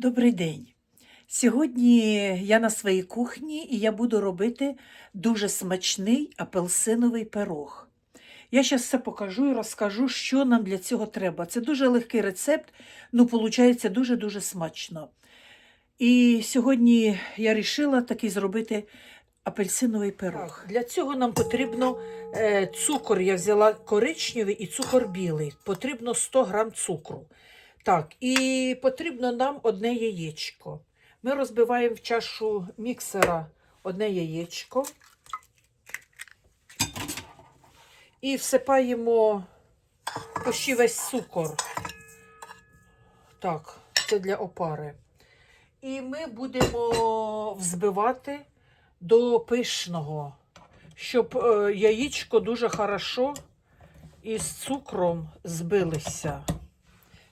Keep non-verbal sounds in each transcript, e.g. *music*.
Добрий день. Сьогодні я на своїй кухні і я буду робити дуже смачний апельсиновий пирог. Я зараз все покажу і розкажу, що нам для цього треба. Це дуже легкий рецепт, ну, виходить дуже-дуже смачно. І сьогодні я вирішила такий зробити апельсиновий пирог. Для цього нам потрібно е, цукор. Я взяла коричневий і цукор білий. Потрібно 100 грам цукру. Так, і потрібно нам одне яєчко. Ми розбиваємо в чашу міксера одне яєчко і всипаємо почти весь цукор. Так, це для опари. І ми будемо взбивати до пишного, щоб е, яєчко дуже хорошо із цукром збилися.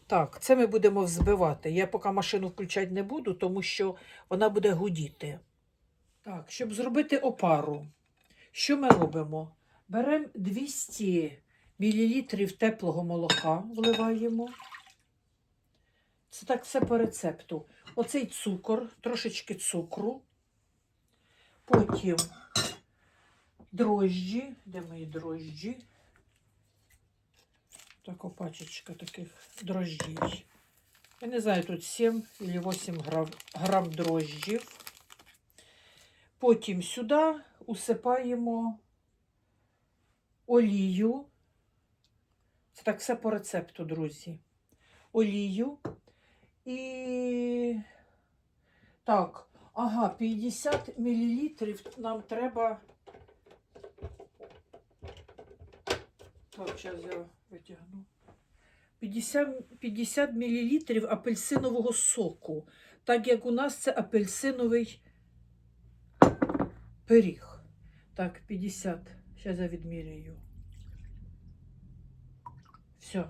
Так, це ми будемо взбивати. Я поки машину включати не буду, тому що вона буде гудіти. Так, щоб зробити опару, що ми робимо? Беремо 200 мл теплого молока, вливаємо. Це так все по рецепту. Оцей цукор, трошечки цукру. Потім дрожджі. Де мої дрожджі? Така пачечка таких дрожжей. Я не знаю, тут 7 или 8 грам, грам дрожжів. Потім сюди усипаємо олію. Це так все по рецепту, друзі. Олію. І так, ага, 50 мл нам треба. Так, зараз я витягну. 50, 50 мл апельсинового соку, так як у нас це апельсиновий пиріг. Так, 50. Зараз я відміряю. Все.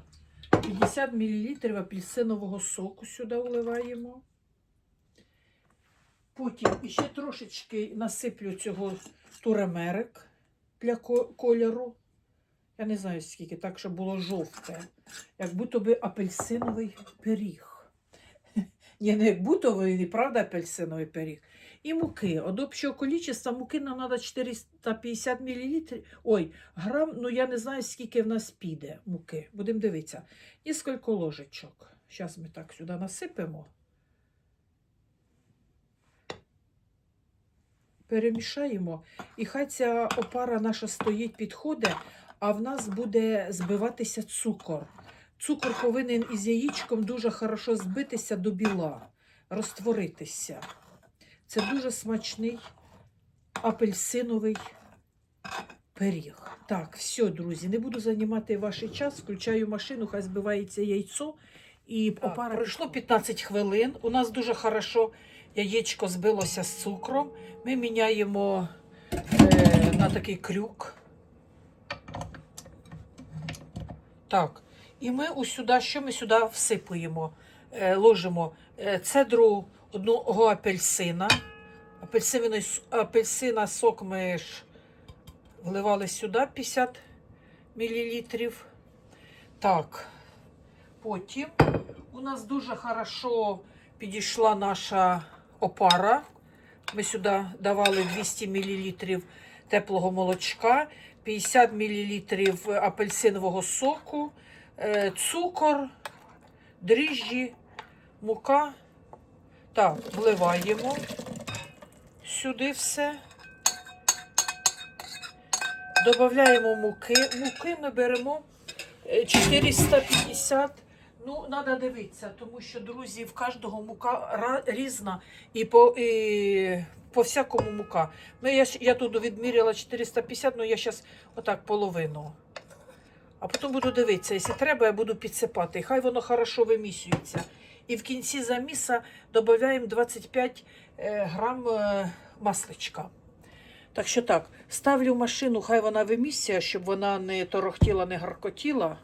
50 мл апельсинового соку сюди вливаємо. Потім ще трошечки насиплю цього туремерик для кольору. Я не знаю скільки, так, щоб було жовте. Як будто би апельсиновий пиріг. *laughs* Ні, не як будто би, правда, апельсиновий пиріг. І муки. От общого количества муки нам треба 450 мл. Ой, грам, ну я не знаю, скільки в нас піде муки. Будемо дивитися. Несколько ложечок. Зараз ми так сюди насипемо. Перемішаємо. І хай ця опара наша стоїть, підходить, а в нас буде збиватися цукор. Цукор повинен із яєчком дуже хорошо збитися до біла, розтворитися. Це дуже смачний апельсиновий пиріг. Так, все, друзі, не буду займати ваш час. Включаю машину, хай збивається яйцо. І опара пройшло 15 хвилин. У нас дуже хорошо яєчко збилося з цукром. Ми міняємо е, на такий крюк. Так. І ми усюди, що ми сюди всипуємо? Е, ложимо е, цедру одного апельсина. Апельсиновий, апельсина сок ми ж вливали сюди 50 мл. Так. Потім у нас дуже хорошо підійшла наша опара. Ми сюди давали 200 мл теплого молочка, 50 мл апельсинового соку, е, цукор, дріжджі, мука. Так, вливаємо сюди все. Додаємо муки. Муки ми беремо е, 450. Ну, треба дивитися, тому що, друзі, в кожного мука різна і по, і по всякому мука. Ну, я, я тут відміряла 450, ну я зараз отак половину. А потім буду дивитися, якщо треба, я буду підсипати. Хай воно хорошо вимісюється. І в кінці заміса додаємо 25 е, грам е, масличка. Так що так, ставлю машину, хай вона вимісяє, щоб вона не торохтіла, не гаркотіла.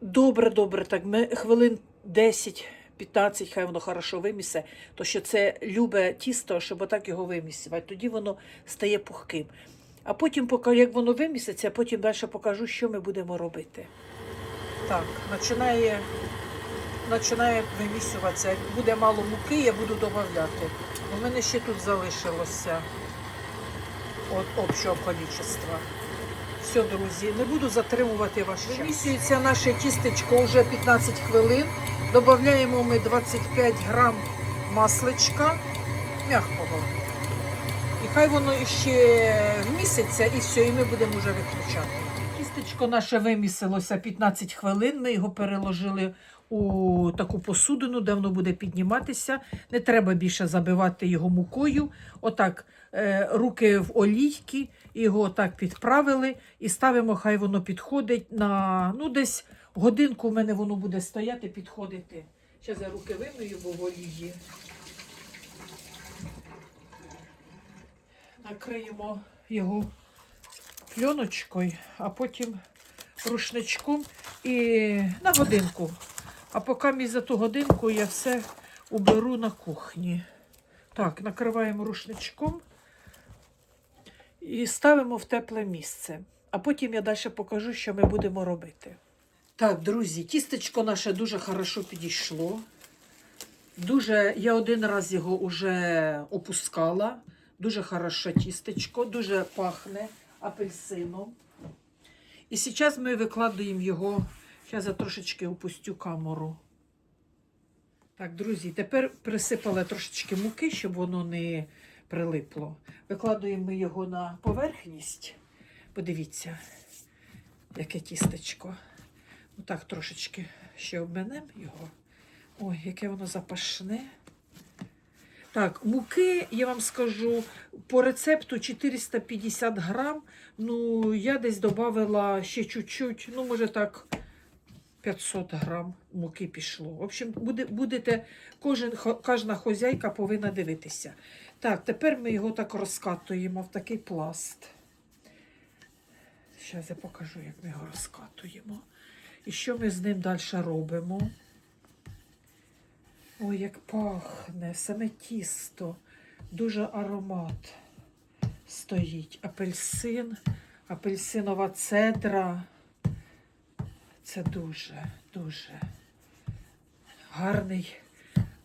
Добре, добре, так ми хвилин 10-15, хай воно хорошо вимісе, то що це любе тісто, щоб отак його вимісувати. Тоді воно стає пухким. А потім, як воно виміситься, потім далі покажу, що ми будемо робити. Так, починає починає вимісюватися. Як буде мало муки, я буду додавати. У мене ще тут залишилося от общого количества. Все, друзі, не буду затримувати ваш час. Вимісюється наше тістечко вже 15 хвилин. Додаємо ми 25 грам масличка м'якого. І хай воно ще вміситься, і все, і ми будемо вже виключати. Тістечко наше вимісилося 15 хвилин. Ми його переложили у таку посудину, де воно буде підніматися. Не треба більше забивати його мукою. Отак, е, руки в олійки, його отак підправили і ставимо, хай воно підходить на ну, десь годинку. У мене воно буде стояти, підходити. Зараз я руки вимию, бо в олії. Накриємо його пленочкою, а потім рушничком і на годинку. А поки мій за ту годинку я все уберу на кухні. Так, накриваємо рушничком і ставимо в тепле місце. А потім я далі покажу, що ми будемо робити. Так, друзі, тістечко наше дуже хорошо підійшло. Дуже, я один раз його вже опускала. Дуже хороше тістечко, дуже пахне апельсином. І зараз ми викладуємо його. Зараз я трошечки опустю камеру. Так, друзі, тепер присипала трошечки муки, щоб воно не прилипло. Викладуємо його на поверхність. Подивіться, яке тістечко. Отак трошечки ще обминемо його. Ой, яке воно запашне. Так, муки, я вам скажу, по рецепту 450 грам. Ну, я десь додавала ще чуть-чуть, ну, може так, 500 грам муки пішло. В общем, буде, будете, кожен, кожна хозяйка повинна дивитися. Так, тепер ми його так розкатуємо в такий пласт. Зараз я покажу, як ми його розкатуємо. І що ми з ним далі робимо. Ой, як пахне, саме тісто, дуже аромат стоїть. Апельсин, апельсинова цедра. Це дуже, дуже гарний,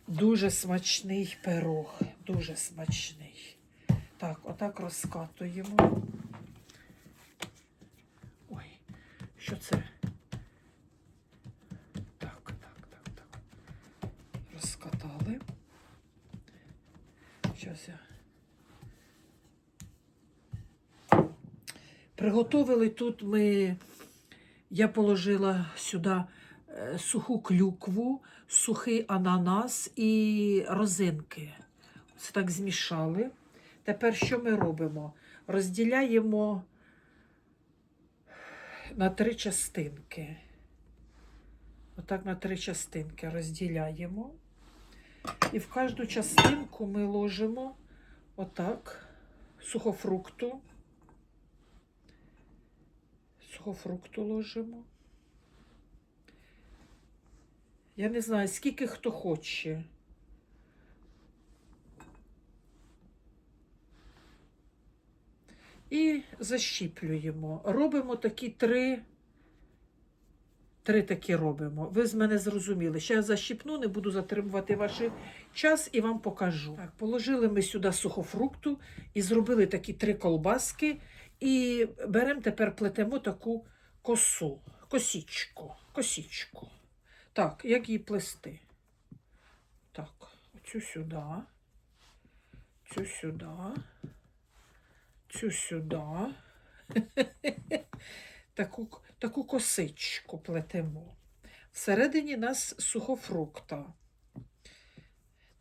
дуже смачний пирог. Дуже смачний. Так, отак розкатуємо. Ой, що це? Так, так, так, так розкатали. Щас я. Приготовили тут ми, я положила сюди е, суху клюкву, сухий ананас і розинки. Це так змішали. Тепер що ми робимо? Розділяємо на три частинки. Отак на три частинки розділяємо. І в кожну частинку ми ложимо отак сухофрукту. Сухофрукту ложимо. Я не знаю, скільки хто хоче. І защіплюємо. Робимо такі три. Три такі робимо. Ви з мене зрозуміли. Ще я защіпну, не буду затримувати ваш час і вам покажу. Так, положили ми сюди сухофрукту і зробили такі три колбаски. І беремо тепер плетемо таку косу, косічку, косічку. Так, як її плести? Так, оцю сюди, цю сюди, цю сюди. *laughs* таку, таку косичку плетемо. Всередині нас сухофрукта.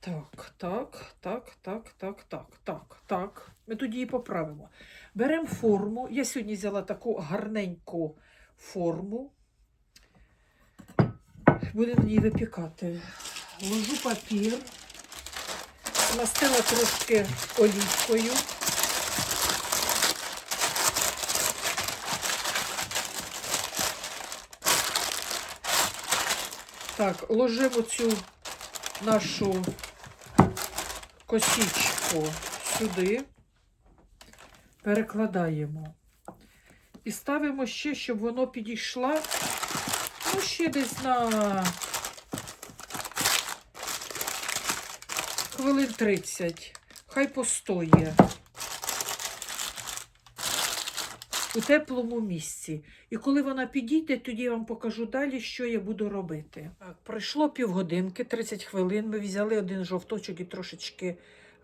Так, так, так, так, так, так, так, так. Ми тоді її поправимо. Беремо форму. Я сьогодні взяла таку гарненьку форму. Будемо її випікати. Ложу папір, настила трошки олійкою. Так, ложимо цю нашу косічку сюди, перекладаємо. І ставимо ще, щоб воно підійшло, ну, ще десь на хвилин 30. Хай постоє. У теплому місці. І коли вона підійде, тоді я вам покажу далі, що я буду робити. Так, пройшло півгодинки, 30 хвилин. Ми взяли один жовточок і трошечки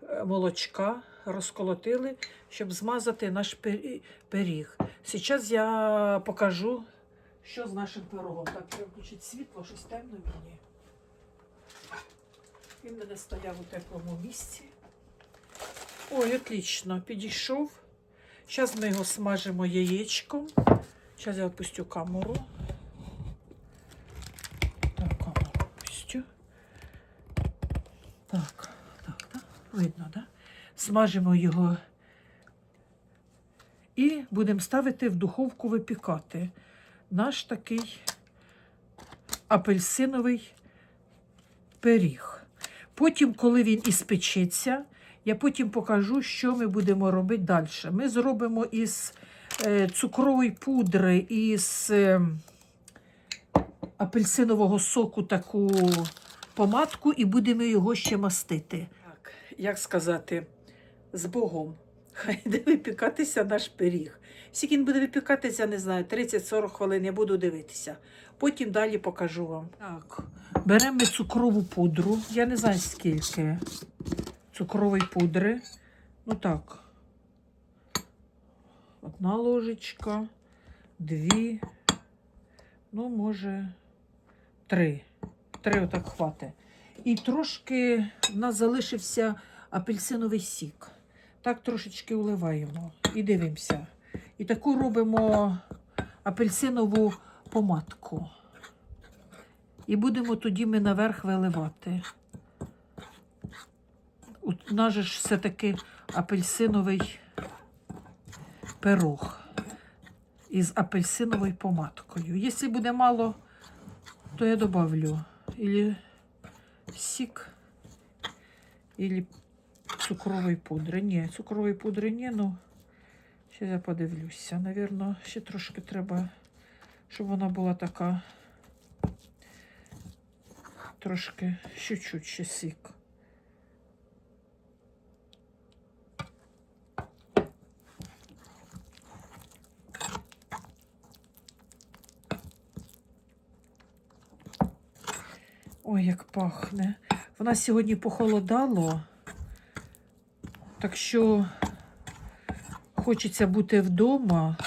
е, молочка, розколотили, щоб змазати наш пиріг. Зараз я покажу, що з нашим пирогом. Так, треба включити світло, щось темно мені. Він мене стояв у теплому місці. Ой, отлично, підійшов. Зараз ми його смажимо яєчком. Зараз я відпустю камеру. Так, камеру відпустю. Так, так, так. Видно, так? Смажимо його і будемо ставити в духовку випікати. Наш такий апельсиновий пиріг. Потім, коли він іспечеться, я потім покажу, що ми будемо робити далі. Ми зробимо із е, цукрової пудри, із е, апельсинового соку таку помадку і будемо його ще мастити. Так, як сказати, з Богом. Хай *laughs* йде випікатися наш пиріг. Скільки він буде випікатися, не знаю, 30-40 хвилин я буду дивитися. Потім далі покажу вам. Так, беремо цукрову пудру. Я не знаю скільки цукрової пудри. Ну так. Одна ложечка, дві, ну, може, три. Три отак хватить. І трошки в нас залишився апельсиновий сік. Так трошечки вливаємо і дивимося. І таку робимо апельсинову помадку. І будемо тоді ми наверх виливати. У нас же все-таки апельсиновий пирог із апельсиновою помадкою. Якщо буде мало, то я добавлю или сік, или цукрової пудри. Ні, цукрової пудри ні, ну зараз я подивлюся. Навірно, ще трошки треба, щоб вона була така трошки чуть-чуть ще сік. Ой, як пахне. В нас сьогодні похолодало, так що хочеться бути вдома,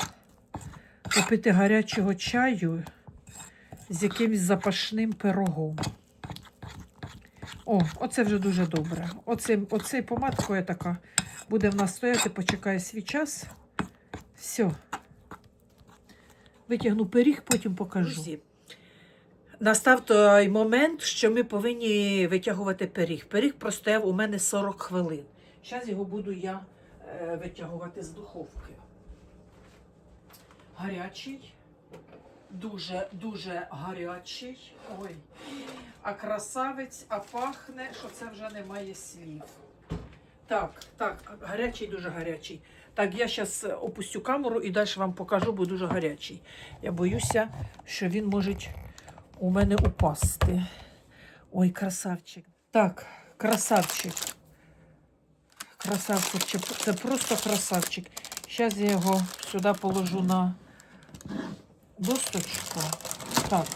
попити гарячого чаю з якимось запашним пирогом. О, оце вже дуже добре. Оцим, оцей помадкою така буде в нас стояти, почекає свій час. Все. Витягну пиріг, потім покажу. Настав той момент, що ми повинні витягувати пиріг. Пиріг простояв у мене 40 хвилин. Зараз його буду я е, витягувати з духовки. Гарячий, дуже дуже гарячий. Ой. А красавець, а пахне, що це вже немає слів. Так, так, гарячий, дуже гарячий. Так, я зараз опустю камеру і далі вам покажу, бо дуже гарячий. Я боюся, що він може у мене упасти. Ой, красавчик. Так, красавчик. Красавчик, це просто красавчик. Зараз я його сюди положу на досточку. Так,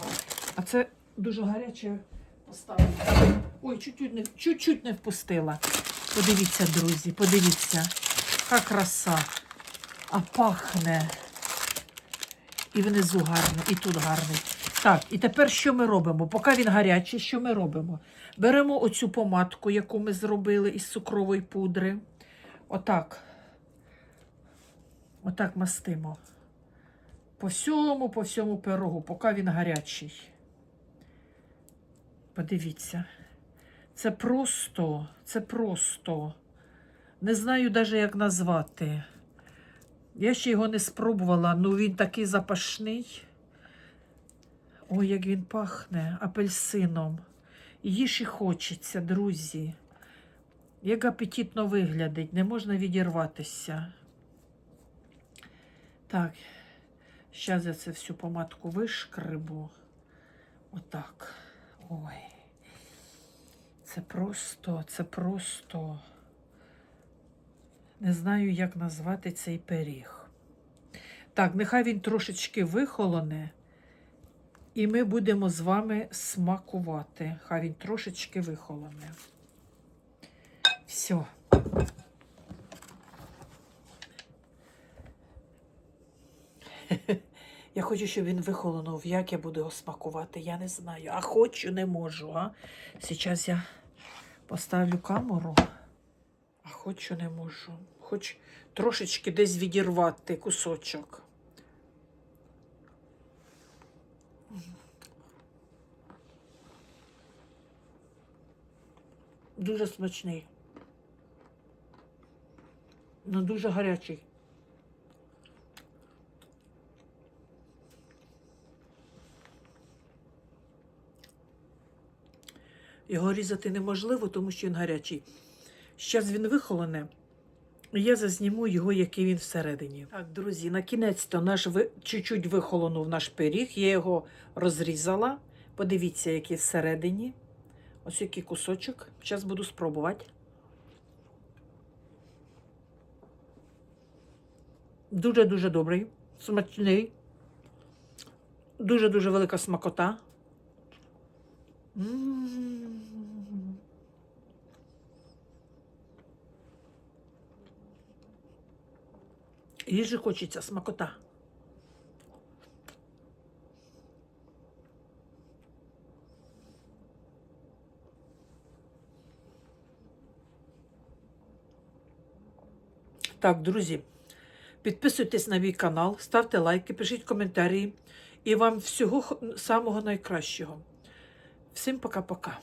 а це дуже гаряче поставити. Ой, чуть-чуть не, чуть-чуть не впустила. Подивіться, друзі, подивіться. Яка краса. А пахне. І внизу гарно, і тут гарний. Так, і тепер що ми робимо? Поки він гарячий, що ми робимо? Беремо оцю помадку, яку ми зробили із цукрової пудри. Отак. Отак мастимо. По всьому, по всьому пирогу, поки він гарячий. Подивіться. Це просто, це просто. Не знаю навіть, як назвати. Я ще його не спробувала, ну він такий запашний. Ой, як він пахне апельсином. Їж і хочеться, друзі. Як апетитно виглядить, не можна відірватися. Так, зараз я це всю помадку вишкребу. Отак. Ой. Це просто, це просто. Не знаю, як назвати цей пиріг. Так, нехай він трошечки вихолоне, і ми будемо з вами смакувати. Хай він трошечки вихолоне. Все. *laughs* Я хочу, щоб він вихолонув. Як я буду його смакувати, я не знаю. А хочу, не можу. А? Зараз я поставлю камеру, а хочу, не можу. Хоч трошечки десь відірвати кусочок. Дуже смачний. Ну, дуже гарячий. Його різати неможливо, тому що він гарячий. Зараз він вихолоне. і Я зазніму його, який він всередині. Так, друзі, на кінець-то наш ви... чуть-чуть вихолонув наш пиріг. Я його розрізала. Подивіться, який всередині. Ось який кусочок. Зараз буду спробувати. Дуже-дуже добрий, смачний. Дуже-дуже велика смакота. М. Їжі хочеться смакота. Так, друзі, підписуйтесь на мій канал, ставте лайки, пишіть коментарі. І вам всього самого найкращого. Всім пока-пока.